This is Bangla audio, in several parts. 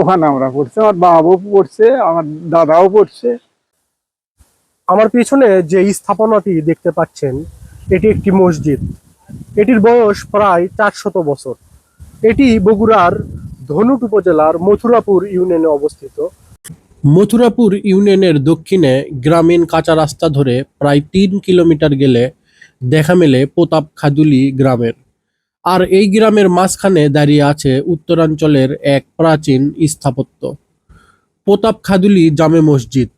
ওখানে আমরা পড়ছি, আমার বাবাও পড়ছে, আমার দাদাও পড়ছে। আমার পিছনে যে স্থাপনাটি দেখতে পাচ্ছেন, এটি একটি মসজিদ। এটির বয়স প্রায় চারশত বছর। এটি বগুড়ার ধনুট উপজেলার মথুরাপুর ইউনিয়নে অবস্থিত। মথুরাপুর ইউনিয়নের দক্ষিণে গ্রামীণ কাঁচা রাস্তা ধরে প্রায় তিন কিলোমিটার গেলে দেখা মেলে প্রতাপ খাদুলি গ্রামের। আর এই গ্রামের মাঝখানে দাঁড়িয়ে আছে উত্তরাঞ্চলের এক প্রাচীন স্থাপত্য। প্রতাপ খাদুলি জামে মসজিদ।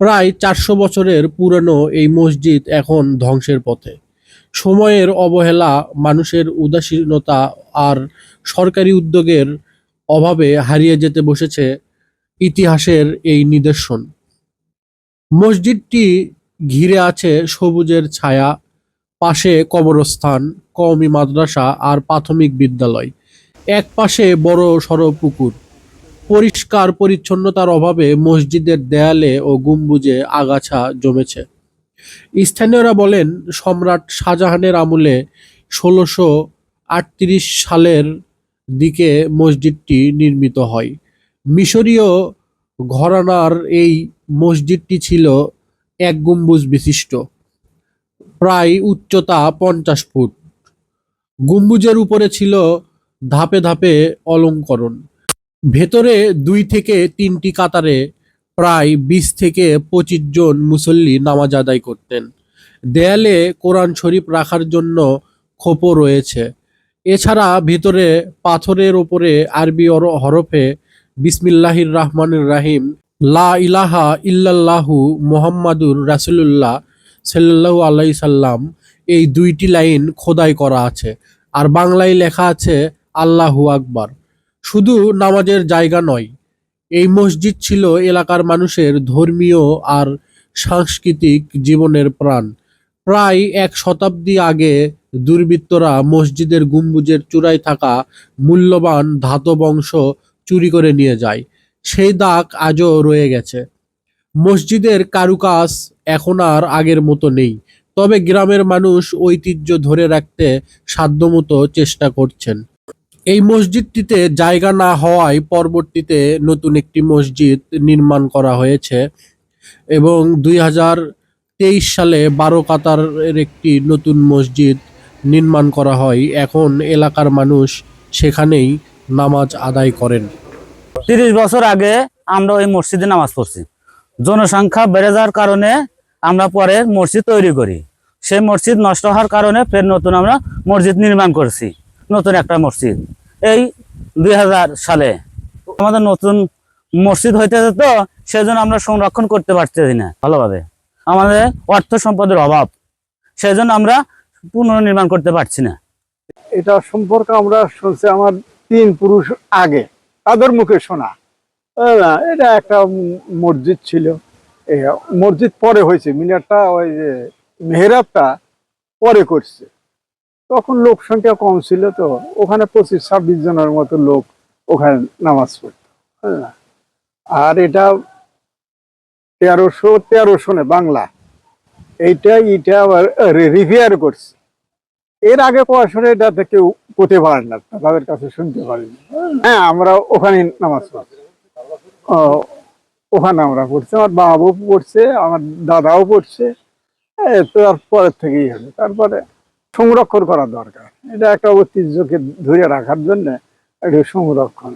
প্রায় চারশো বছরের পুরনো এই মসজিদ এখন ধ্বংসের পথে। সময়ের অবহেলা, মানুষের উদাসীনতা আর সরকারি উদ্যোগের অভাবে হারিয়ে যেতে বসেছে ইতিহাসের এই নিদর্শন। মসজিদটি ঘিরে আছে সবুজের ছায়া পাশে কবরস্থান, কওমি মাদ্রাসা আর প্রাথমিক বিদ্যালয়। এক পাশে বড় সড় পুকুর। পরিষ্কার পরিচ্ছন্নতার অভাবে মসজিদের দেয়ালে ও গম্বুজে আগাছা জমেছে। স্থানীয়রা বলেন, সম্রাট শাহজাহানের আমলে ষোলোশো আটত্রিশ সালের দিকে মসজিদটি নির্মিত হয়। মিশরীয় ঘরানার এই মসজিদটি ছিল এক গম্বুজ বিশিষ্ট। প্রায় উচ্চতা পঞ্চাশ ফুট। গম্বুজের উপরে ছিল ধাপে ধাপে অলঙ্করণ। ভেতরে দুই থেকে তিনটি কাতারে প্রায় বিশ থেকে পঁচিশ জন মুসল্লি নামাজ আদায় করতেন। দেয়ালে কোরআন শরীফ রাখার জন্য খোপও রয়েছে। এছাড়া ভেতরে পাথরের ওপরে আরবি হরফে বিসমিল্লাহির রহমানুর রাহিম, লা ইলাহা ইল্লাল্লাহু মোহাম্মাদুর রাসূলুল্লাহ সাল্লাল্লাহু আলাইহি সাল্লাম, এই দুইটি লাইন খোদাই করা আছে। আর বাংলায় লেখা আছে, আল্লাহু আকবার। শুধু নামাজের জায়গা নয়, এই মসজিদ ছিল এলাকার মানুষের ধর্মীয় আর সাংস্কৃতিক জীবনের প্রাণ। প্রায় এক শতাব্দী আগে দুর্বৃত্তরা মসজিদের গম্বুজের চূড়ায় থাকা মূল্যবান ধাতব অংশ চুরি করে নিয়ে যায়। সেই দাগ আজও রয়ে গেছে। মসজিদের কারুকাজ এখন আর আগের মতো নেই। তবে গ্রামের মানুষ ঐতিহ্য ধরে রাখতে সাধ্যমতো চেষ্টা করছেন। এই মসজিদটিতে জায়গা না হওয়ায় পরবর্তীতে নতুন একটি মসজিদ নির্মাণ করা হয়েছে এবং দুই হাজার তেইশ সালে বারো কাতারের একটি নতুন মসজিদ নির্মাণ করা হয়। এখন এলাকার মানুষ সেখানেই নামাজ আদায় করেন। তিরিশ বছর আগে আমরা ওই মসজিদে নামাজ পড়ছি। জনসংখ্যা বেড়ে যাওয়ার কারণে আমরা পরে মসজিদ তৈরি করি। সেই মসজিদ নষ্ট হওয়ার কারণে ফের নতুন আমরা মসজিদ নির্মাণ করছি। নতুন একটা মসজিদ। এই দুই হাজার সালে আমাদের নতুন মসজিদ হইতেছে তো সেই জন্য আমরা সংরক্ষণ করতে পারতেছি না ভালোভাবে। আমাদের অর্থ সম্পদের অভাব সেই জন্য আমরা পুনর্নির্মাণ করতে পারছি না। এটা সম্পর্কে আমরা শুনছি আমার তিন পুরুষ আগে, তাদের মুখে শোনা। আহ, এটা একটা মসজিদ ছিল। মসজিদ পরে হয়েছে মিনারটা ওই যে মেহরাবটা পরে করছে। তখন লোক সংখ্যা কম ছিল তো ওখানে পঁচিশ ছাব্বিশ জনের মতো লোক ওখানে নামাজ পড়তো। আর এটা তেরোশো তেরো সনে বাংলা। এইটা ইটা আবার রিভিয়ার করছে। এর আগে পড়াশোনা এটাতে কেউ করতে পারেন না তাদের কাছে শুনতে পারেনি হ্যাঁ আমরা ওখানে নামাজ পড়ছি ওখানে আমরা পড়ছি, আমার বাবাও পড়ছে, আমার দাদাও পড়ছে। পরের থেকেই হবে। তারপরে সংরক্ষণ করা দরকার। এটা একটা ঐতিহ্যকে ধরে রাখার জন্য একটু সংরক্ষণ।